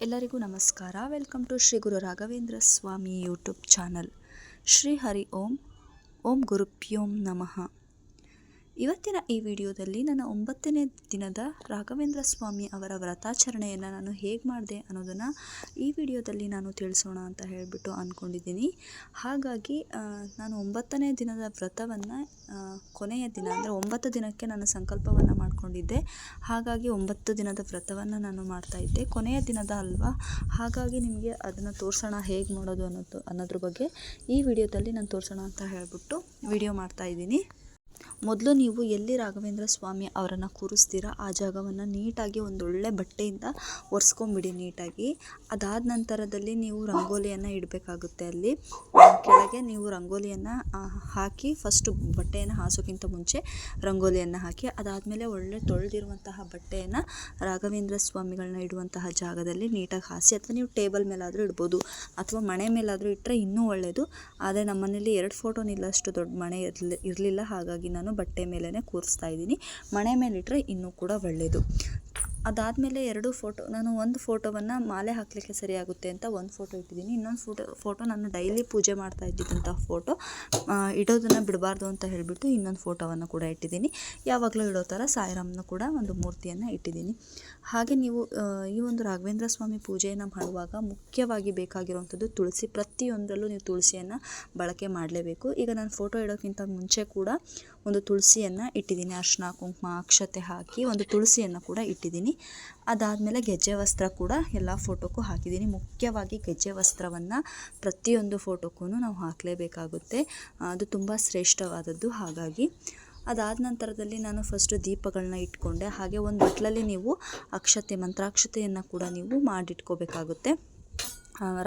ಎಲ್ಲರಿಗೂ ನಮಸ್ಕಾರ. Welcome to Shri Guru Raghavendra Swami YouTube channel Shri Hari Om Om ಗುರುಪ್ಯೋಂ ನಮಃ. ಇವತ್ತಿನ ಈ ವಿಡಿಯೋದಲ್ಲಿ ನನ್ನ ಒಂಬತ್ತನೇ ದಿನದ ರಾಘವೇಂದ್ರ ಸ್ವಾಮಿ ಅವರ ವ್ರತಾಚರಣೆಯನ್ನು ನಾನು ಹೇಗೆ ಮಾಡಿದೆ ಅನ್ನೋದನ್ನು ಈ ವಿಡಿಯೋದಲ್ಲಿ ನಾನು ತಿಳಿಸೋಣ ಅಂತ ಹೇಳಿಬಿಟ್ಟು ಅಂದ್ಕೊಂಡಿದ್ದೀನಿ ಹಾಗಾಗಿ ನಾನು ಒಂಬತ್ತನೇ ದಿನದ ವ್ರತವನ್ನು ಕೊನೆಯ ದಿನ, ಅಂದರೆ ಒಂಬತ್ತು ದಿನಕ್ಕೆ ನಾನು ಸಂಕಲ್ಪವನ್ನು ಮಾಡಿಕೊಂಡಿದ್ದೆ. ಹಾಗಾಗಿ ಒಂಬತ್ತು ದಿನದ ವ್ರತವನ್ನು ನಾನು ಮಾಡ್ತಾ ಇದ್ದೆ. ಕೊನೆಯ ದಿನದ ಅಲ್ವಾ? ಹಾಗಾಗಿ ನಿಮಗೆ ಅದನ್ನು ತೋರಿಸೋಣ ಹೇಗೆ ಮಾಡೋದು ಅನ್ನೋದು ಅನ್ನೋದ್ರ ಬಗ್ಗೆ ಈ ವಿಡಿಯೋದಲ್ಲಿ ನಾನು ತೋರಿಸೋಣ ಅಂತ ಹೇಳಿಬಿಟ್ಟು ವಿಡಿಯೋ ಮಾಡ್ತಾ ಇದ್ದೀನಿ. ಮೊದಲು ನೀವು ಎಲ್ಲಿ ರಾಘವೇಂದ್ರ ಸ್ವಾಮಿ ಅವರನ್ನು ಕೂರಿಸ್ತೀರಾ? ಆ ಜಾಗವನ್ನು ನೀಟಾಗಿ ಒಂದೊಳ್ಳೆ ಬಟ್ಟೆಯಿಂದ ಒರೆಸ್ಕೊಂಬಿಡಿ ನೀಟಾಗಿ. ಅದಾದ ನಂತರದಲ್ಲಿ ನೀವು ರಂಗೋಲಿಯನ್ನು ಇಡಬೇಕಾಗುತ್ತೆ ಅಲ್ಲಿ. ಕೆಳಗೆ ನೀವು ರಂಗೋಲಿಯನ್ನು ಹಾಕಿ ಫಸ್ಟು ಬಟ್ಟೆಯನ್ನು ಹಾಸೋಕ್ಕಿಂತ ಮುಂಚೆ ರಂಗೋಲಿಯನ್ನು ಹಾಕಿ, ಅದಾದಮೇಲೆ ಒಳ್ಳೆ ತೊಳೆದಿರುವಂತಹ ಬಟ್ಟೆಯನ್ನು ರಾಘವೇಂದ್ರ ಸ್ವಾಮಿಗಳನ್ನ ಇಡುವಂತಹ ಜಾಗದಲ್ಲಿ ನೀಟಾಗಿ ಹಾಸಿ, ಅಥವಾ ನೀವು ಟೇಬಲ್ ಮೇಲಾದರೂ ಇಡ್ಬೋದು, ಅಥವಾ ಮಣೆ ಮೇಲಾದರೂ ಇಟ್ಟರೆ ಇನ್ನೂ ಒಳ್ಳೆಯದು ಆದರೆ ನಮ್ಮ ಮನೇಲಿ ಎರಡು ಫೋಟೋ ನಿಲ್ಲಷ್ಟು ದೊಡ್ಡ ಮಣೆ ಇರಲಿ, ಇರಲಿಲ್ಲ, ಹಾಗಾಗಿ ನಾನು ಬಟ್ಟೆ ಮೇಲೇ ಕೂರಿಸ್ತಾ ಇದ್ದೀನಿ. ಮಣೆ ಮೇಲಿಟ್ಟರೆ ಇನ್ನೂ ಕೂಡ ಒಳ್ಳೆಯದು ಅದಾದಮೇಲೆ ಎರಡು ಫೋಟೋ, ನಾನು ಒಂದು ಫೋಟೋವನ್ನು ಮಾಲೆ ಹಾಕಲಿಕ್ಕೆ ಸರಿಯಾಗುತ್ತೆ ಅಂತ ಒಂದು ಫೋಟೋ ಇಟ್ಟಿದ್ದೀನಿ. ಇನ್ನೊಂದು ಫೋಟೋ ಫೋಟೋ ನಾನು ಡೈಲಿ ಪೂಜೆ ಮಾಡ್ತಾ ಇದ್ದಿದ್ದಂಥ ಫೋಟೋ. ಇಡೋದನ್ನು ಬಿಡಬಾರ್ದು ಅಂತ ಹೇಳಿಬಿಟ್ಟು ಇನ್ನೊಂದು ಫೋಟೋವನ್ನು ಕೂಡ ಇಟ್ಟಿದ್ದೀನಿ. ಯಾವಾಗಲೂ ಇಡೋ ಥರ ಸಾಯಿರಾಮ್ನ ಕೂಡ ಒಂದು ಮೂರ್ತಿಯನ್ನು ಇಟ್ಟಿದ್ದೀನಿ. ಹಾಗೆ ನೀವು ಈ ಒಂದು ರಾಘವೇಂದ್ರ ಸ್ವಾಮಿ ಪೂಜೆಯನ್ನು ಮಾಡುವಾಗ ಮುಖ್ಯವಾಗಿ ಬೇಕಾಗಿರುವಂಥದ್ದು ತುಳಸಿ. ಪ್ರತಿಯೊಂದರಲ್ಲೂ ನೀವು ತುಳಸಿಯನ್ನು ಬಳಕೆ ಮಾಡಲೇಬೇಕು. ಈಗ ನಾನು ಫೋಟೋ ಇಡೋಕ್ಕಿಂತ ಮುಂಚೆ ಕೂಡ ಒಂದು ತುಳಸಿಯನ್ನು ಇಟ್ಟಿದ್ದೀನಿ. ಅರ್ಶಿನ ಕುಂಕುಮ, ಅಕ್ಷತೆ ಹಾಕಿ ಒಂದು ತುಳಸಿಯನ್ನು ಕೂಡ ಇಟ್ಟಿದ್ದೀನಿ. ಅದಾದಮೇಲೆ ಗೆಜ್ಜೆ ವಸ್ತ್ರ ಕೂಡ ಎಲ್ಲ ಫೋಟೋಕ್ಕೂ ಹಾಕಿದ್ದೀನಿ. ಮುಖ್ಯವಾಗಿ ಗೆಜ್ಜೆ ವಸ್ತ್ರವನ್ನು ಪ್ರತಿಯೊಂದು ಫೋಟೋಕ್ಕೂ ನಾವು ಹಾಕಲೇಬೇಕಾಗುತ್ತೆ. ಅದು ತುಂಬ ಶ್ರೇಷ್ಠವಾದದ್ದು. ಹಾಗಾಗಿ ಅದಾದ ನಂತರದಲ್ಲಿ ನಾನು ಫಸ್ಟ್ ದೀಪಗಳನ್ನ ಇಟ್ಕೊಂಡೆ. ಹಾಗೆ ಒಂದು ಬಟ್ಲಲ್ಲಿ ನೀವು ಅಕ್ಷತೆ, ಮಂತ್ರಾಕ್ಷತೆಯನ್ನು ಕೂಡ ನೀವು ಮಾಡಿಟ್ಕೋಬೇಕಾಗುತ್ತೆ.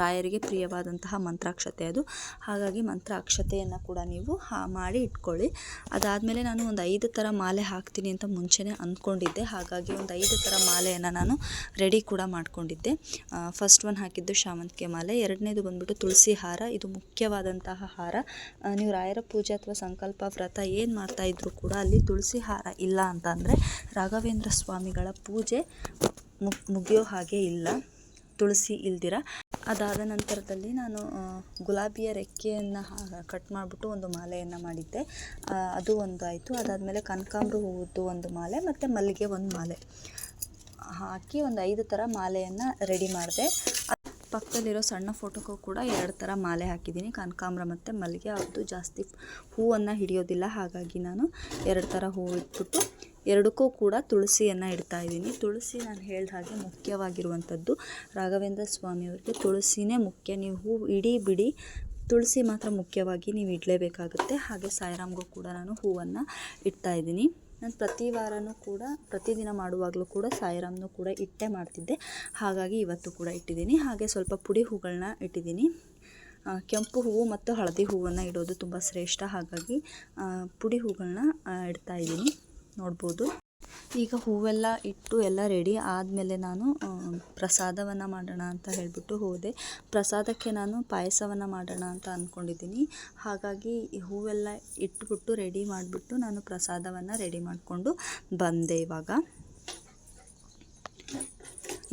ರಾಯರಿಗೆ ಪ್ರಿಯವಾದಂತಹ ಮಂತ್ರಾಕ್ಷತೆ ಅದು. ಹಾಗಾಗಿ ಮಂತ್ರಾಕ್ಷತೆಯನ್ನು ಕೂಡ ನೀವು ಹಾ ಮಾಡಿ ಇಟ್ಕೊಳ್ಳಿ. ಅದಾದಮೇಲೆ ನಾನು ಒಂದು ಐದು ಥರ ಮಾಲೆ ಹಾಕ್ತೀನಿ ಅಂತ ಮುಂಚೆನೇ ಅಂದ್ಕೊಂಡಿದ್ದೆ ಹಾಗಾಗಿ ಒಂದು ಐದು ಥರ ಮಾಲೆಯನ್ನು ನಾನು ರೆಡಿ ಕೂಡ ಮಾಡ್ಕೊಂಡಿದ್ದೆ. ಫಸ್ಟ್ ಒನ್ ಹಾಕಿದ್ದು ಶಾವಂತಿಗೆ ಮಾಲೆ. ಎರಡನೇದು ಬಂದ್ಬಿಟ್ಟು ತುಳಸಿ ಹಾರ. ಇದು ಮುಖ್ಯವಾದಂತಹ ಹಾರ. ನೀವು ರಾಯರ ಪೂಜೆ ಅಥವಾ ಸಂಕಲ್ಪ ವ್ರತ ಏನು ಮಾಡ್ತಾ ಇದ್ರೂ ಕೂಡ ಅಲ್ಲಿ ತುಳಸಿ ಹಾರ ಇಲ್ಲ ಅಂತಂದರೆ ರಾಘವೇಂದ್ರ ಸ್ವಾಮಿಗಳ ಪೂಜೆ ಮುಗ್ ಮುಗಿಯೋ ಹಾಗೆ ಇಲ್ಲ. ತುಳಸಿ ಇಲ್ದಿರ. ಅದಾದ ನಂತರದಲ್ಲಿ ನಾನು ಗುಲಾಬಿಯ ರೆಕ್ಕೆಯನ್ನು ಕಟ್ ಮಾಡಿಬಿಟ್ಟು ಒಂದು ಮಾಲೆಯನ್ನು ಮಾಡಿದ್ದೆ. ಅದು ಒಂದು ಆಯಿತು. ಅದಾದಮೇಲೆ ಕನಕಾಂಬ್ರ ಹೂವುದು ಒಂದು ಮಾಲೆ, ಮತ್ತು ಮಲ್ಲಿಗೆ ಒಂದು ಮಾಲೆ. ಹಾಕಿ ಒಂದು ಐದು ಥರ ಮಾಲೆಯನ್ನು ರೆಡಿ ಮಾಡಿದೆ. ಪಕ್ಕದಲ್ಲಿರೋ ಸಣ್ಣ ಫೋಟೋಕ್ಕೂ ಕೂಡ ಎರಡು ಥರ ಮಾಲೆ ಹಾಕಿದ್ದೀನಿ. ಕನಕಾಂಬ್ರ ಮತ್ತು ಮಲ್ಲಿಗೆ. ಅದು ಜಾಸ್ತಿ ಹೂವನ್ನು ಹಿಡಿಯೋದಿಲ್ಲ. ಹಾಗಾಗಿ ನಾನು ಎರಡು ಥರ ಹೂವು ಇಟ್ಬಿಟ್ಟು ಎರಡಕ್ಕೂ ಕೂಡ ತುಳಸಿಯನ್ನು ಇಡ್ತಾ ಇದ್ದೀನಿ. ತುಳಸಿ ನಾನು ಹೇಳಿದ ಹಾಗೆ ಮುಖ್ಯವಾಗಿರುವಂಥದ್ದು. ರಾಘವೇಂದ್ರ ಸ್ವಾಮಿಯವರಿಗೆ ತುಳಸಿನೇ ಮುಖ್ಯ. ನೀವು ಹೂ ಇಡೀ ಬಿಡಿ ತುಳಸಿ ಮಾತ್ರ ಮುಖ್ಯವಾಗಿ ನೀವು ಇಡಲೇಬೇಕಾಗುತ್ತೆ. ಹಾಗೆ ಸಾಯಿರಾಮ್ಗೂ ಕೂಡ ನಾನು ಹೂವನ್ನು ಇಡ್ತಾ ಇದ್ದೀನಿ. ನಾನು ಪ್ರತಿ ವಾರನೂ ಕೂಡ, ಪ್ರತಿದಿನ ಮಾಡುವಾಗಲೂ ಕೂಡ ಸಾಯಿರಾಮ್ನು ಕೂಡ ಇಟ್ಟೇ ಮಾಡ್ತಿದ್ದೆ. ಹಾಗಾಗಿ ಇವತ್ತು ಕೂಡ ಇಟ್ಟಿದ್ದೀನಿ. ಹಾಗೆ ಸ್ವಲ್ಪ ಪುಡಿ ಹೂಗಳನ್ನ ಇಟ್ಟಿದ್ದೀನಿ. ಕೆಂಪು ಹೂವು ಮತ್ತು ಹಳದಿ ಹೂವನ್ನು ಇಡೋದು ತುಂಬ ಶ್ರೇಷ್ಠ. ಹಾಗಾಗಿ ಪುಡಿ ಹೂಗಳನ್ನ ಇಡ್ತಾ ಇದ್ದೀನಿ. ನೋಡ್ಬೋದು. ಈಗ ಹೂವೆಲ್ಲ ಇಟ್ಟು ಎಲ್ಲ ರೆಡಿ ಆದಮೇಲೆ ನಾನು ಪ್ರಸಾದವನ್ನು ಮಾಡೋಣ ಅಂತ ಹೇಳಿಬಿಟ್ಟು ಹೋದೆ. ಪ್ರಸಾದಕ್ಕೆ ನಾನು ಪಾಯಸವನ್ನು ಮಾಡೋಣ ಅಂತ ಅಂದ್ಕೊಂಡಿದ್ದೀನಿ ಹಾಗಾಗಿ ಈ ಹೂವೆಲ್ಲ ಇಟ್ಬಿಟ್ಟು ರೆಡಿ ಮಾಡಿಬಿಟ್ಟು ನಾನು ಪ್ರಸಾದವನ್ನು ರೆಡಿ ಮಾಡಿಕೊಂಡು ಬಂದೆ ಇವಾಗ.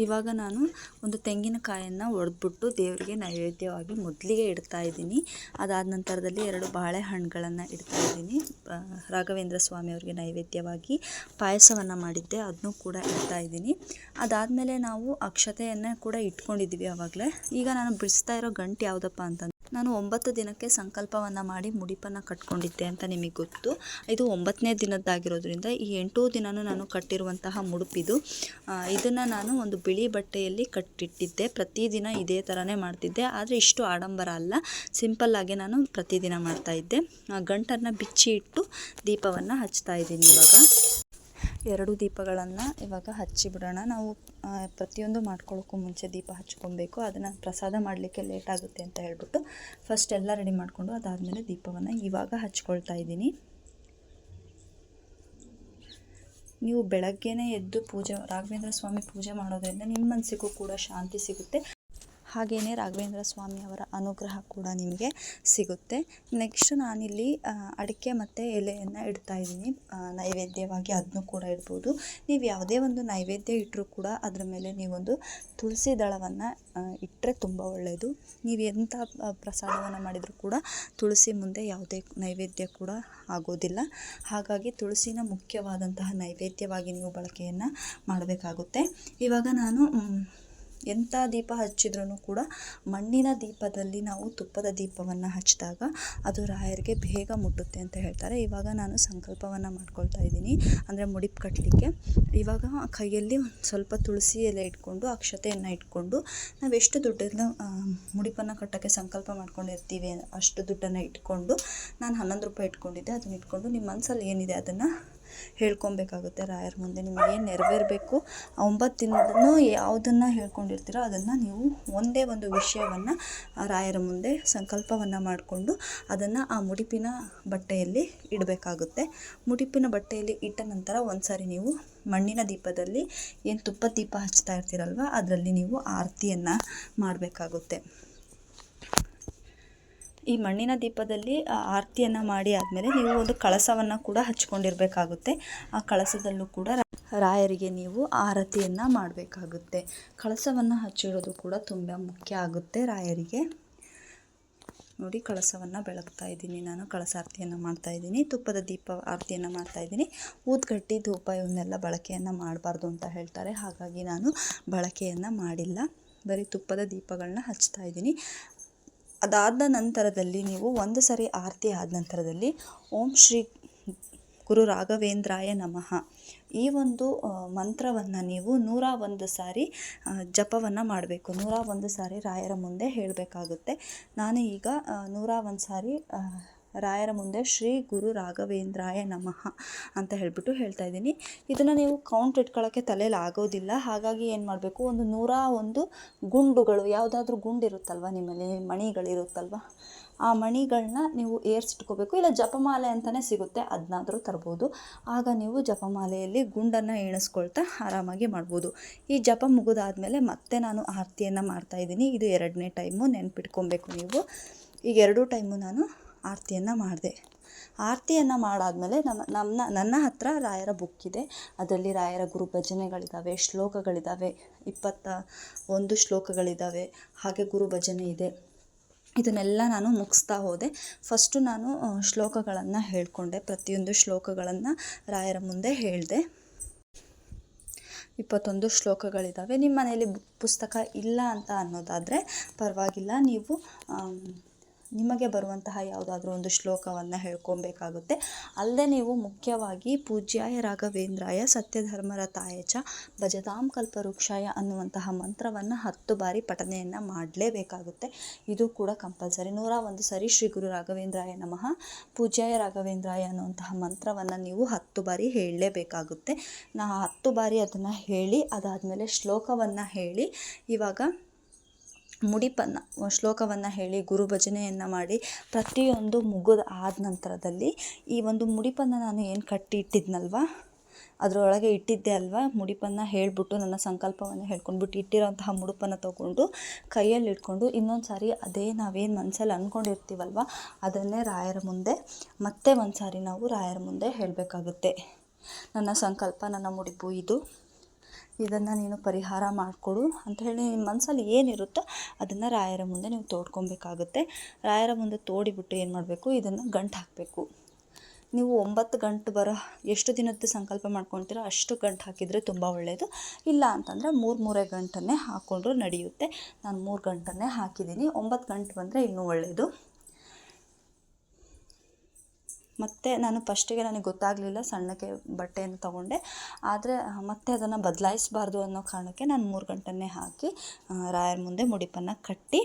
ಇವಾಗ ನಾನು ಒಂದು ತೆಂಗಿನಕಾಯನ್ನು ಒಡೆದ್ಬಿಟ್ಟು ದೇವರಿಗೆ ನೈವೇದ್ಯವಾಗಿ ಮೊದಲಿಗೆ ಇಡ್ತಾ ಇದ್ದೀನಿ. ಅದಾದ ನಂತರದಲ್ಲಿ ಎರಡು ಬಾಳೆಹಣ್ಣುಗಳನ್ನು ಇಡ್ತಾ ಇದ್ದೀನಿ. ರಾಘವೇಂದ್ರ ರಾಘವೇಂದ್ರ ಸ್ವಾಮಿಯವ್ರಿಗೆ ನೈವೇದ್ಯವಾಗಿ ಪಾಯಸವನ್ನು ಮಾಡಿದ್ದೆ ಅದನ್ನೂ ಕೂಡ ಇಡ್ತಾ ಇದ್ದೀನಿ. ಅದಾದಮೇಲೆ ನಾವು ಅಕ್ಷತೆಯನ್ನು ಕೂಡ ಇಟ್ಕೊಂಡಿದ್ವಿ ಆವಾಗಲೇ ಈಗ ನಾನು ಬಿಡಿಸ್ತಾ ಇರೋ ಗಂಟು ಯಾವುದಪ್ಪ ಅಂತಂದ್ರೆ ನಾನು ಒಂಬತ್ತು ದಿನಕ್ಕೆ ಸಂಕಲ್ಪವನ್ನು ಮಾಡಿ ಮುಡಿಪನ್ನು ಕಟ್ಕೊಂಡಿದ್ದೆ ಅಂತ ನಿಮಗೆ ಗೊತ್ತು. ಇದು ಒಂಬತ್ತನೇ ದಿನದ್ದಾಗಿರೋದ್ರಿಂದ ಈ ಎಂಟು ದಿನವೂ ನಾನು ಕಟ್ಟಿರುವಂತಹ ಮುಡುಪಿದು. ಇದನ್ನು ನಾನು ಒಂದು ಬಿಳಿ ಬಟ್ಟೆಯಲ್ಲಿ ಕಟ್ಟಿಟ್ಟಿದ್ದೆ. ಪ್ರತಿದಿನ ಇದೇ ಥರನೇ ಮಾಡ್ತಿದ್ದೆ. ಆದರೆ ಇಷ್ಟು ಆಡಂಬರ ಅಲ್ಲ. ಸಿಂಪಲ್ಲಾಗಿ ನಾನು ಪ್ರತಿದಿನ ಮಾಡ್ತಾಯಿದ್ದೆ ಗಂಟನ್ನು ಬಿಚ್ಚಿ ಇಟ್ಟು ದೀಪವನ್ನು ಹಚ್ತಾ ಇದ್ದೀನಿ ಇವಾಗ. ಎರಡು ದೀಪಗಳನ್ನು ಇವಾಗ ಹಚ್ಚಿಬಿಡೋಣ. ನಾವು ಪ್ರತಿಯೊಂದು ಮಾಡ್ಕೊಳ್ಳೋಕ್ಕೂ ಮುಂಚೆ ದೀಪ ಹಚ್ಕೊಬೇಕು. ಅದನ್ನು ಪ್ರಸಾದ ಮಾಡಲಿಕ್ಕೆ ಲೇಟ್ ಆಗುತ್ತೆ ಅಂತ ಹೇಳ್ಬಿಟ್ಟು ಫಸ್ಟ್ ಎಲ್ಲ ರೆಡಿ ಮಾಡಿಕೊಂಡು ಅದಾದಮೇಲೆ ದೀಪವನ್ನು ಇವಾಗ ಹಚ್ಕೊಳ್ತಾ ಇದ್ದೀನಿ. ನೀವು ಬೆಳಗ್ಗೆನೇ ಎದ್ದು ಪೂಜೆ, ರಾಘವೇಂದ್ರ ಸ್ವಾಮಿ ಪೂಜೆ ಮಾಡೋದರಿಂದ ನಿಮ್ಮ ಮನಸ್ಸಿಗೂ ಕೂಡ ಶಾಂತಿ ಸಿಗುತ್ತೆ. ಹಾಗೆಯೇ ರಾಘವೇಂದ್ರ ಸ್ವಾಮಿ ಅವರ ಅನುಗ್ರಹ ಕೂಡ ನಿಮಗೆ ಸಿಗುತ್ತೆ. ನೆಕ್ಸ್ಟ್ ನಾನಿಲ್ಲಿ ಅಡಿಕೆ ಮತ್ತು ಎಲೆಯನ್ನು ಇಡ್ತಾ ಇದ್ದೀನಿ. ನೈವೇದ್ಯವಾಗಿ ಅದನ್ನು ಕೂಡ ಇಡ್ಬೋದು. ನೀವು ಯಾವುದೇ ಒಂದು ನೈವೇದ್ಯ ಇಟ್ಟರೂ ಕೂಡ ಅದರ ಮೇಲೆ ನೀವೊಂದು ತುಳಸಿ ದಳವನ್ನು ಇಟ್ಟರೆ ತುಂಬ ಒಳ್ಳೆಯದು ನೀವು ಎಂಥ ಪ್ರಸಾದವನ್ನು ಮಾಡಿದರೂ ಕೂಡ ತುಳಸಿ ಮುಂದೆ ಯಾವುದೇ ನೈವೇದ್ಯ ಕೂಡ ಆಗೋದಿಲ್ಲ. ಹಾಗಾಗಿ ತುಳಸಿನ ಮುಖ್ಯವಾದಂತಹ ನೈವೇದ್ಯವಾಗಿ ನೀವು ಬಳಕೆಯನ್ನು ಮಾಡಬೇಕಾಗುತ್ತೆ. ಇವಾಗ ನಾನು ಎಂಥ ದೀಪ ಹಚ್ಚಿದ್ರೂ ಕೂಡ ಮಣ್ಣಿನ ದೀಪದಲ್ಲಿ ನಾವು ತುಪ್ಪದ ದೀಪವನ್ನು ಹಚ್ಚಿದಾಗ ಅದು ರಾಯರಿಗೆ ಬೇಗ ಮುಟ್ಟುತ್ತೆ ಅಂತ ಹೇಳ್ತಾರೆ. ಇವಾಗ ನಾನು ಸಂಕಲ್ಪವನ್ನು ಮಾಡ್ಕೊಳ್ತಾ ಇದ್ದೀನಿ. ಅಂದರೆ ಮುಡಿಪ್ ಕಟ್ಟಲಿಕ್ಕೆ ಇವಾಗ ಕೈಯಲ್ಲಿ ಒಂದು ಸ್ವಲ್ಪ ತುಳಸಿ ಎಲೆ ಇಟ್ಕೊಂಡು, ಅಕ್ಷತೆಯನ್ನು ಇಟ್ಕೊಂಡು ನಾವು ಎಷ್ಟು ದುಡ್ಡನ್ನು ಮುಡಿಪನ್ನು ಕಟ್ಟೋಕ್ಕೆ ಸಂಕಲ್ಪ ಮಾಡ್ಕೊಂಡಿರ್ತೀವಿ ಅಷ್ಟು ದುಡ್ಡನ್ನು ಇಟ್ಕೊಂಡು ನಾನು ಹನ್ನೊಂದು ರೂಪಾಯಿ ಇಟ್ಕೊಂಡಿದ್ದೆ. ಅದನ್ನ ಇಟ್ಕೊಂಡು ನಿಮ್ಮ ಮನಸ್ಸಲ್ಲಿ ಏನಿದೆ ಅದನ್ನು ಹೇಳ್ಕೊಬೇಕಾಗುತ್ತೆ. ರಾಯರ ಮುಂದೆ ನಿಮಗೆ ಏನು ನೆರವೇರಬೇಕು? ಒಂಬತ್ತು ದಿನದೂ ಯಾವುದನ್ನು ಹೇಳ್ಕೊಂಡಿರ್ತೀರೋ ಅದನ್ನು ನೀವು ಒಂದೇ ಒಂದು ವಿಷಯವನ್ನು ರಾಯರ ಮುಂದೆ ಸಂಕಲ್ಪವನ್ನು ಮಾಡಿಕೊಂಡು ಅದನ್ನು ಆ ಮುಡಿಪಿನ ಬಟ್ಟೆಯಲ್ಲಿ ಇಡಬೇಕಾಗುತ್ತೆ. ಮುಡಿಪಿನ ಬಟ್ಟೆಯಲ್ಲಿ ಇಟ್ಟ ನಂತರ ಒಂದು ಸಾರಿ ನೀವು ಮಣ್ಣಿನ ದೀಪದಲ್ಲಿ ಏನು ತುಪ್ಪ ದೀಪ ಹಚ್ತಾ ಇರ್ತೀರಲ್ವ, ಅದರಲ್ಲಿ ನೀವು ಆರತಿಯನ್ನು ಮಾಡಬೇಕಾಗುತ್ತೆ. ಈ ಮಣ್ಣಿನ ದೀಪದಲ್ಲಿ ಆರತಿಯನ್ನು ಮಾಡಿ ಆದಮೇಲೆ ನೀವು ಒಂದು ಕಳಸವನ್ನು ಕೂಡ ಹಚ್ಕೊಂಡಿರಬೇಕಾಗುತ್ತೆ. ಆ ಕಳಸದಲ್ಲೂ ಕೂಡ ರಾಯರಿಗೆ ನೀವು ಆರತಿಯನ್ನು ಮಾಡಬೇಕಾಗುತ್ತೆ. ಕಳಸವನ್ನು ಹಚ್ಚಿಡೋದು ಕೂಡ ತುಂಬ ಮುಖ್ಯ ಆಗುತ್ತೆ ರಾಯರಿಗೆ. ನೋಡಿ, ಕಳಸವನ್ನು ಬೆಳಗ್ತಾ ಇದ್ದೀನಿ ನಾನು. ಕಳಸ ಆರತಿಯನ್ನು ಮಾಡ್ತಾ ಇದ್ದೀನಿ. ತುಪ್ಪದ ದೀಪ ಆರತಿಯನ್ನು ಮಾಡ್ತಾ ಇದ್ದೀನಿ. ಊದ್ಗಟ್ಟಿ ಧೂಪ ಇವನ್ನೆಲ್ಲ ಬಳಕೆಯನ್ನು ಮಾಡಬಾರ್ದು ಅಂತ ಹೇಳ್ತಾರೆ. ಹಾಗಾಗಿ ನಾನು ಬಳಕೆಯನ್ನು ಮಾಡಿಲ್ಲ. ಬರೀ ತುಪ್ಪದ ದೀಪಗಳನ್ನ ಹಚ್ತಾ ಇದ್ದೀನಿ. ಅದಾದ ನಂತರದಲ್ಲಿ ನೀವು ಒಂದು ಸರಿ ಆರತಿ ಆದ ನಂತರದಲ್ಲಿ ಓಂ ಶ್ರೀ ಗುರು ರಾಘವೇಂದ್ರಾಯ ನಮಃ. ಈ ಒಂದು ಮಂತ್ರವನ್ನು ನೀವು ನೂರ ಒಂದು ಸಾರಿ ಜಪವನ್ನು ಮಾಡಬೇಕು. ನೂರ ಒಂದು ಸಾರಿ ರಾಯರ ಮುಂದೆ ಹೇಳಬೇಕಾಗುತ್ತೆ. ನಾನು ಈಗ ನೂರ ಒಂದು ಸಾರಿ ರಾಯರ ಮುಂದೆ ಶ್ರೀ ಗುರು ರಾಘವೇಂದ್ರಾಯ ನಮಃ ಅಂತ ಹೇಳ್ಬಿಟ್ಟು ಹೇಳ್ತಾ ಇದ್ದೀನಿ. ಇದನ್ನು ನೀವು ಕೌಂಟ್ ಇಟ್ಕೊಳ್ಳೋಕ್ಕೆ ತಲೆಯಲ್ಲಿ ಆಗೋದಿಲ್ಲ. ಹಾಗಾಗಿ ಏನು ಮಾಡಬೇಕು? ಒಂದು ನೂರ ಒಂದು ಗುಂಡುಗಳು, ಯಾವುದಾದ್ರೂ ಗುಂಡಿರುತ್ತಲ್ವ ನಿಮ್ಮಲ್ಲಿ? ಮಣಿಗಳಿರುತ್ತಲ್ವ? ಆ ಮಣಿಗಳನ್ನ ನೀವು ಏರ್ಸಿಟ್ಕೋಬೇಕು. ಇಲ್ಲ ಜಪಮಾಲೆ ಅಂತಲೇ ಸಿಗುತ್ತೆ ಅದನ್ನಾದರೂ ತರ್ಬೋದು. ಆಗ ನೀವು ಜಪಮಾಲೆಯಲ್ಲಿ ಗುಂಡನ್ನು ಎಣಿಸ್ಕೊಳ್ತಾ ಆರಾಮಾಗಿ ಮಾಡ್ಬೋದು. ಈ ಜಪ ಮುಗಿದಾದ್ಮೇಲೆ ಮತ್ತೆ ನಾನು ಆರತಿಯನ್ನು ಮಾಡ್ತಾಯಿದ್ದೀನಿ ಇದು ಎರಡನೇ ಟೈಮು ನೆನ್ಪಿಟ್ಕೊಬೇಕು ನೀವು. ಈಗ ಎರಡೂ ಟೈಮು ನಾನು ಆರತಿಯನ್ನು ಮಾಡಿದೆ. ಆರತಿಯನ್ನು ಮಾಡಾದಮೇಲೆ ನಮ್ಮ ನಮ್ಮ ನನ್ನ ಹತ್ರ ರಾಯರ ಬುಕ್ ಇದೆ. ಅದರಲ್ಲಿ ರಾಯರ ಗುರು ಭಜನೆಗಳಿದ್ದಾವೆ ಶ್ಲೋಕಗಳಿದ್ದಾವೆ ಇಪ್ಪತ್ತ ಒಂದು ಶ್ಲೋಕಗಳಿದ್ದಾವೆ ಹಾಗೆ ಗುರು ಭಜನೆ ಇದೆ. ಇದನ್ನೆಲ್ಲ ನಾನು ಮುಗಿಸ್ತಾ ಹೋದೆ. ಫಸ್ಟು ನಾನು ಶ್ಲೋಕಗಳನ್ನು ಹೇಳ್ಕೊಂಡೆ. ಪ್ರತಿಯೊಂದು ಶ್ಲೋಕಗಳನ್ನು ರಾಯರ ಮುಂದೆ ಹೇಳಿದೆ. ಇಪ್ಪತ್ತೊಂದು ಶ್ಲೋಕಗಳಿದ್ದಾವೆ ನಿಮ್ಮ ಮನೆಯಲ್ಲಿ ಪುಸ್ತಕ ಇಲ್ಲ ಅಂತ ಅನ್ನೋದಾದರೆ ಪರವಾಗಿಲ್ಲ. ನೀವು ನಿಮಗೆ ಬರುವಂತಹ ಯಾವುದಾದ್ರೂ ಒಂದು ಶ್ಲೋಕವನ್ನು ಹೇಳ್ಕೊಬೇಕಾಗುತ್ತೆ. ಅಲ್ಲದೆ ನೀವು ಮುಖ್ಯವಾಗಿ ಪೂಜ್ಯಾಯ ರಾಘವೇಂದ್ರಾಯ ಸತ್ಯಧರ್ಮರ ತಾಯಚ ಭಜತಾಂ ಕಲ್ಪವೃಕ್ಷಾಯ ಅನ್ನುವಂತಹ ಮಂತ್ರವನ್ನು ಹತ್ತು ಬಾರಿ ಪಠನೆಯನ್ನು ಮಾಡಲೇಬೇಕಾಗುತ್ತೆ. ಇದು ಕೂಡ ಕಂಪಲ್ಸರಿ. ನೂರ ಒಂದು ಸರಿ ಶ್ರೀ ಗುರು ರಾಘವೇಂದ್ರಾಯ ನಮಃ. ಪೂಜ್ಯಾಯ ರಾಘವೇಂದ್ರಾಯ ಅನ್ನುವಂತಹ ಮಂತ್ರವನ್ನು ನೀವು ಹತ್ತು ಬಾರಿ ಹೇಳಲೇಬೇಕಾಗುತ್ತೆ. ನಾ ಹತ್ತು ಬಾರಿ ಅದನ್ನು ಹೇಳಿ ಅದಾದಮೇಲೆ ಶ್ಲೋಕವನ್ನು ಹೇಳಿ ಇವಾಗ ಮುಡಿಪನ್ನು, ಶ್ಲೋಕವನ್ನು ಹೇಳಿ, ಗುರು ಭಜನೆಯನ್ನು ಮಾಡಿ ಪ್ರತಿಯೊಂದು ಮುಗಿದ ಆದ ನಂತರದಲ್ಲಿ ಈ ಒಂದು ಮುಡಿಪನ್ನು ನಾನು ಏನು ಕಟ್ಟಿ ಇಟ್ಟಿದ್ನಲ್ವ ಅದರೊಳಗೆ ಇಟ್ಟಿದ್ದೆ ಅಲ್ವಾ? ಮುಡಿಪನ್ನು ಹೇಳಿಬಿಟ್ಟು ನನ್ನ ಸಂಕಲ್ಪವನ್ನು ಹೇಳ್ಕೊಂಡ್ಬಿಟ್ಟು ಇಟ್ಟಿರೋಂತಹ ಮುಡುಪನ್ನು ತೊಗೊಂಡು ಕೈಯಲ್ಲಿ ಇಟ್ಕೊಂಡು ಇನ್ನೊಂದು ಸಾರಿ ಅದೇ ನಾವೇನು ಮನಸ್ಸಲ್ಲಿ ಅಂದ್ಕೊಂಡಿರ್ತೀವಲ್ವ ಅದನ್ನೇ ರಾಯರ ಮುಂದೆ, ಮತ್ತೆ ಒಂದು ಸಾರಿ ನಾವು ರಾಯರ ಮುಂದೆ ಹೇಳಬೇಕಾಗುತ್ತೆ. ನನ್ನ ಸಂಕಲ್ಪ, ನನ್ನ ಮುಡಿಪು ಇದು. ಇದನ್ನು ನೀನು ಪರಿಹಾರ ಮಾಡಿಕೊಡು ಅಂತ ಹೇಳಿ ನಿಮ್ಮ ಮನಸ್ಸಲ್ಲಿ ಏನಿರುತ್ತೋ ಅದನ್ನು ರಾಯರ ಮುಂದೆ ನೀವು ತೋಡ್ಕೊಬೇಕಾಗುತ್ತೆ. ರಾಯರ ಮುಂದೆ ತೋಡಿಬಿಟ್ಟು ಏನು ಮಾಡಬೇಕು? ಇದನ್ನು ಗಂಟು ಹಾಕಬೇಕು. ನೀವು ಒಂಬತ್ತು ಗಂಟು ಬರೋ ಎಷ್ಟು ದಿನದ್ದು ಸಂಕಲ್ಪ ಮಾಡ್ಕೊತೀರೋ ಅಷ್ಟು ಗಂಟು ಹಾಕಿದರೆ ತುಂಬ ಒಳ್ಳೆಯದು ಇಲ್ಲ ಅಂತಂದರೆ ಮೂರು ಮೂರೇ ಗಂಟನ್ನೇ ಹಾಕ್ಕೊಂಡ್ರೂ ನಡೆಯುತ್ತೆ. ನಾನು ಮೂರು ಗಂಟನ್ನೇ ಹಾಕಿದ್ದೀನಿ. ಒಂಬತ್ತು ಗಂಟೆ ಬಂದರೆ ಇನ್ನೂ ಒಳ್ಳೆಯದು ಮತ್ತು ನಾನು ಫಸ್ಟಿಗೆ ನನಗೆ ಗೊತ್ತಾಗಲಿಲ್ಲ ಸಣ್ಣಕ್ಕೆ ಬಟ್ಟೆಯನ್ನು ತಗೊಂಡೆ. ಆದರೆ ಮತ್ತೆ ಅದನ್ನು ಬದಲಾಯಿಸಬಾರ್ದು ಅನ್ನೋ ಕಾರಣಕ್ಕೆ ನಾನು ಮೂರು ಗಂಟೆನೇ ಹಾಕಿ ರಾಯರ ಮುಂದೆ ಮುಡಿಪನ್ನು ಕಟ್ಟಿ,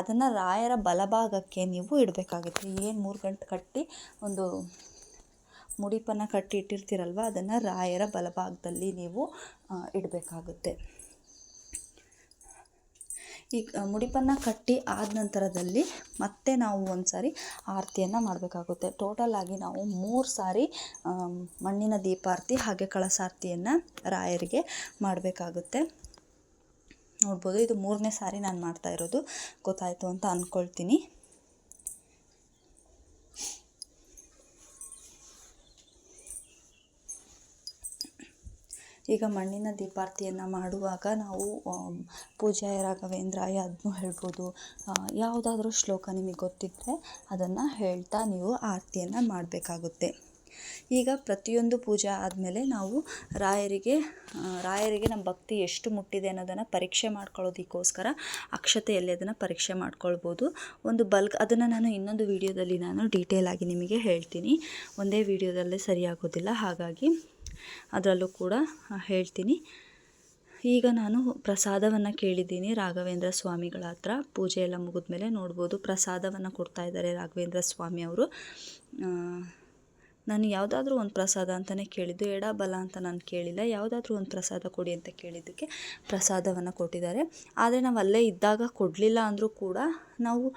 ಅದನ್ನು ರಾಯರ ಬಲಭಾಗಕ್ಕೆ ನೀವು ಇಡಬೇಕಾಗುತ್ತೆ. ಏನು ಮೂರು ಗಂಟೆ ಕಟ್ಟಿ, ಒಂದು ಮುಡಿಪನ್ನು ಕಟ್ಟಿ ಇಟ್ಟಿರ್ತೀರಲ್ವ, ಅದನ್ನು ರಾಯರ ಬಲಭಾಗದಲ್ಲಿ ನೀವು ಇಡಬೇಕಾಗುತ್ತೆ. ಈ ಮುಡಿಪನ್ನು ಕಟ್ಟಿ ಆದ ನಂತರದಲ್ಲಿ ಮತ್ತೆ ನಾವು ಒಂದು ಸಾರಿ ಆರತಿಯನ್ನು ಮಾಡಬೇಕಾಗುತ್ತೆ. ಟೋಟಲ್ ಆಗಿ ನಾವು ಮೂರು ಸಾರಿ ಮಣ್ಣಿನ ದೀಪಾರತಿ ಹಾಗೆ ಕಳಸಾರತಿಯನ್ನು ರಾಯರಿಗೆ ಮಾಡಬೇಕಾಗುತ್ತೆ. ನೋಡ್ಬೋದು, ಇದು ಮೂರನೇ ಸಾರಿ ನಾನು ಮಾಡ್ತಾ ಇರೋದು. ಗೊತ್ತಾಯಿತು ಅಂತ ಅಂದ್ಕೊಳ್ತೀನಿ ಈಗ ಮಣ್ಣಿನ ದೀಪಾರತಿಯನ್ನು ಮಾಡುವಾಗ ನಾವು ಪೂಜಾಯ ರಾಘವೇಂದ್ರಾಯ ಅದನ್ನು ಹೇಳ್ಬೋದು. ಯಾವುದಾದ್ರೂ ಶ್ಲೋಕ ನಿಮಗೆ ಗೊತ್ತಿದ್ದರೆ ಅದನ್ನು ಹೇಳ್ತಾ ನೀವು ಆರತಿಯನ್ನು ಮಾಡಬೇಕಾಗುತ್ತೆ. ಈಗ ಪ್ರತಿಯೊಂದು ಪೂಜೆ ಆದಮೇಲೆ ನಾವು ರಾಯರಿಗೆ ರಾಯರಿಗೆ ನಮ್ಮ ಭಕ್ತಿ ಎಷ್ಟು ಮುಟ್ಟಿದೆ ಅನ್ನೋದನ್ನು ಪರೀಕ್ಷೆ ಮಾಡ್ಕೊಳ್ಳೋದಕ್ಕೋಸ್ಕರ ಅಕ್ಷತೆಯಲ್ಲಿ ಅದನ್ನು ಪರೀಕ್ಷೆ ಮಾಡ್ಕೊಳ್ಬೋದು. ಒಂದು ಬಲ್ಕ್, ಅದನ್ನು ನಾನು ಇನ್ನೊಂದು ವಿಡಿಯೋದಲ್ಲಿ ನಾನು ಡೀಟೇಲ್ ನಿಮಗೆ ಹೇಳ್ತೀನಿ. ಒಂದೇ ವಿಡಿಯೋದಲ್ಲೇ ಸರಿಯಾಗೋದಿಲ್ಲ. ಹಾಗಾಗಿ ಅದರಲ್ಲೂ ಕೂಡ ಹೇಳ್ತೀನಿ. ಈಗ ನಾನು ಪ್ರಸಾದವನ್ನು ಕೇಳಿದ್ದೀನಿ ರಾಘವೇಂದ್ರ ಸ್ವಾಮಿಗಳ ಹತ್ರ. ಪೂಜೆ ಎಲ್ಲ ಮುಗಿದ್ಮೇಲೆ ನೋಡ್ಬೋದು ಪ್ರಸಾದವನ್ನು ಕೊಡ್ತಾ ಇದ್ದಾರೆ ರಾಘವೇಂದ್ರ ಸ್ವಾಮಿ ಅವರು. ನಾನು ಯಾವುದಾದ್ರೂ ಒಂದು ಪ್ರಸಾದ ಅಂತಲೇ ಕೇಳಿದ್ದು, ಎಡ ಬಲ ಅಂತ ನಾನು ಕೇಳಿಲ್ಲ. ಯಾವುದಾದ್ರೂ ಒಂದು ಪ್ರಸಾದ ಕೊಡಿ ಅಂತ ಕೇಳಿದ್ದಕ್ಕೆ ಪ್ರಸಾದವನ್ನು ಕೊಟ್ಟಿದ್ದಾರೆ. ಆದರೆ ನಾವು ಅಲ್ಲೇ ಇದ್ದಾಗ ಕೊಡಲಿಲ್ಲ ಅಂದರೂ ಕೂಡ ನಾವು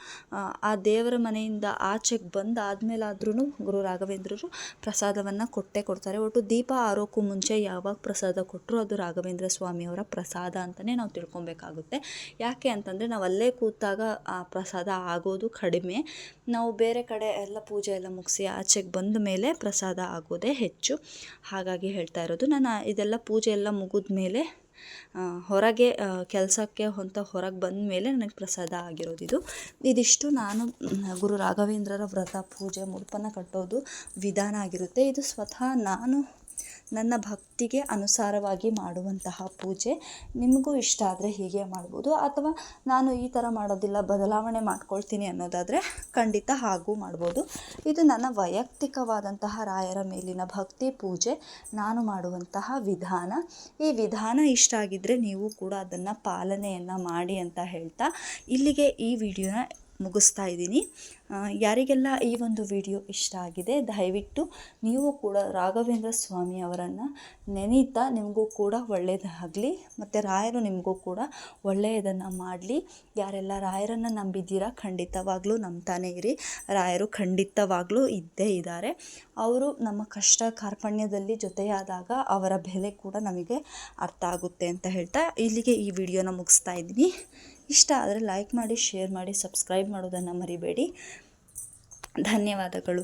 ಆ, ದೇವರ ಮನೆಯಿಂದ ಆಚೆಗೆ ಬಂದಾದ್ಮೇಲಾದ್ರೂ ಗುರು ರಾಘವೇಂದ್ರರು ಪ್ರಸಾದವನ್ನು ಕೊಟ್ಟೇ ಕೊಡ್ತಾರೆ. ಒಟ್ಟು ದೀಪ ಆರೋಕ್ಕೂ ಮುಂಚೆ ಯಾವಾಗ ಪ್ರಸಾದ ಕೊಟ್ಟರು ಅದು ರಾಘವೇಂದ್ರ ಸ್ವಾಮಿಯವರ ಪ್ರಸಾದ ಅಂತಲೇ ನಾವು ತಿಳ್ಕೊಬೇಕಾಗುತ್ತೆ. ಯಾಕೆ ಅಂತಂದರೆ ನಾವು ಅಲ್ಲೇ ಕೂತಾಗ ಆ ಪ್ರಸಾದ ಆಗೋದು ಕಡಿಮೆ. ನಾವು ಬೇರೆ ಕಡೆ ಎಲ್ಲ ಪೂಜೆ ಎಲ್ಲ ಮುಗಿಸಿ ಆಚೆಗೆ ಬಂದ ಮೇಲೆ ಪ್ರಸಾದ ಆಗೋದೇ ಹೆಚ್ಚು. ಹಾಗಾಗಿ ಹೇಳ್ತಾ ಇರೋದು ನಾನು ಇದೆಲ್ಲ ಪೂಜೆ ಎಲ್ಲ ಮುಗಿದ ಮೇಲೆ ಹೊರಗೆ ಕೆಲಸಕ್ಕೆ ಹೊಂತ ಹೊರಗೆ ಬಂದ ಮೇಲೆ ನನಗೆ ಪ್ರಸಾದ ಆಗಿರೋದು ಇದು ಇದಿಷ್ಟು ನಾನು ಗುರು ರಾಘವೇಂದ್ರರ ವ್ರತ, ಪೂಜೆ, ಮುಡುಪನ್ನು ಕಟ್ಟೋದು ವಿಧಾನ ಆಗಿರುತ್ತೆ. ಇದು ಸ್ವತಃ ನಾನು ನನ್ನ ಭಕ್ತಿಗೆ ಅನುಸಾರವಾಗಿ ಮಾಡುವಂತಹ ಪೂಜೆ ನಿಮಗೂ ಇಷ್ಟ ಆದರೆ ಹೀಗೆ ಮಾಡ್ಬೋದು. ಅಥವಾ ನಾನು ಈ ಥರ ಮಾಡೋದಿಲ್ಲ, ಬದಲಾವಣೆ ಮಾಡ್ಕೊಳ್ತೀನಿ ಅನ್ನೋದಾದರೆ ಖಂಡಿತ ಹಾಗೂ ಮಾಡ್ಬೋದು. ಇದು ನನ್ನ ವೈಯಕ್ತಿಕವಾದಂತಹ ರಾಯರ ಮೇಲಿನ ಭಕ್ತಿ ಪೂಜೆ, ನಾನು ಮಾಡುವಂತಹ ವಿಧಾನ. ಈ ವಿಧಾನ ಇಷ್ಟ ಆಗಿದ್ದರೆ ನೀವು ಕೂಡ ಅದನ್ನು ಪಾಲನೆಯನ್ನು ಮಾಡಿ ಅಂತ ಹೇಳ್ತಾ ಇಲ್ಲಿಗೆ ಈ ವಿಡಿಯೋನ ಮುಗಿಸ್ತಾ ಇದ್ದೀನಿ. ಯಾರಿಗೆಲ್ಲ ಈ ಒಂದು ವಿಡಿಯೋ ಇಷ್ಟ ಆಗಿದೆ, ದಯವಿಟ್ಟು ನೀವು ಕೂಡ ರಾಘವೇಂದ್ರ ಸ್ವಾಮಿ ಅವರನ್ನು ನೆನೀತಾ ನಿಮಗೂ ಕೂಡ ಒಳ್ಳೆಯದಾಗಲಿ ಮತ್ತು ರಾಯರು ನಿಮಗೂ ಕೂಡ ಒಳ್ಳೆಯದನ್ನು ಮಾಡಲಿ. ಯಾರೆಲ್ಲ ರಾಯರನ್ನು ನಂಬಿದ್ದೀರಾ, ಖಂಡಿತವಾಗ್ಲೂ ನಂಬ್ತಾನೆ ಇರಿ. ರಾಯರು ಖಂಡಿತವಾಗ್ಲೂ ಇದ್ದೇ ಇದ್ದಾರೆ. ಅವರು ನಮ್ಮ ಕಷ್ಟ ಕಾರ್ಪಣ್ಯದಲ್ಲಿ ಜೊತೆಯಾದಾಗ ಅವರ ಬೆಲೆ ಕೂಡ ನಮಗೆ ಅರ್ಥ ಆಗುತ್ತೆ ಅಂತ ಹೇಳ್ತಾ ಇಲ್ಲಿಗೆ ಈ ವಿಡಿಯೋನ ಮುಗಿಸ್ತಾ ಇದ್ದೀನಿ. ಇಷ್ಟ ಆದರೆ ಲೈಕ್ ಮಾಡಿ ಶೇರ್ ಮಾಡಿ ಸಬ್ಸ್ಕ್ರೈಬ್ ಮಾಡೋದನ್ನು ಮರಿಬೇಡಿ. ಧನ್ಯವಾದಗಳು.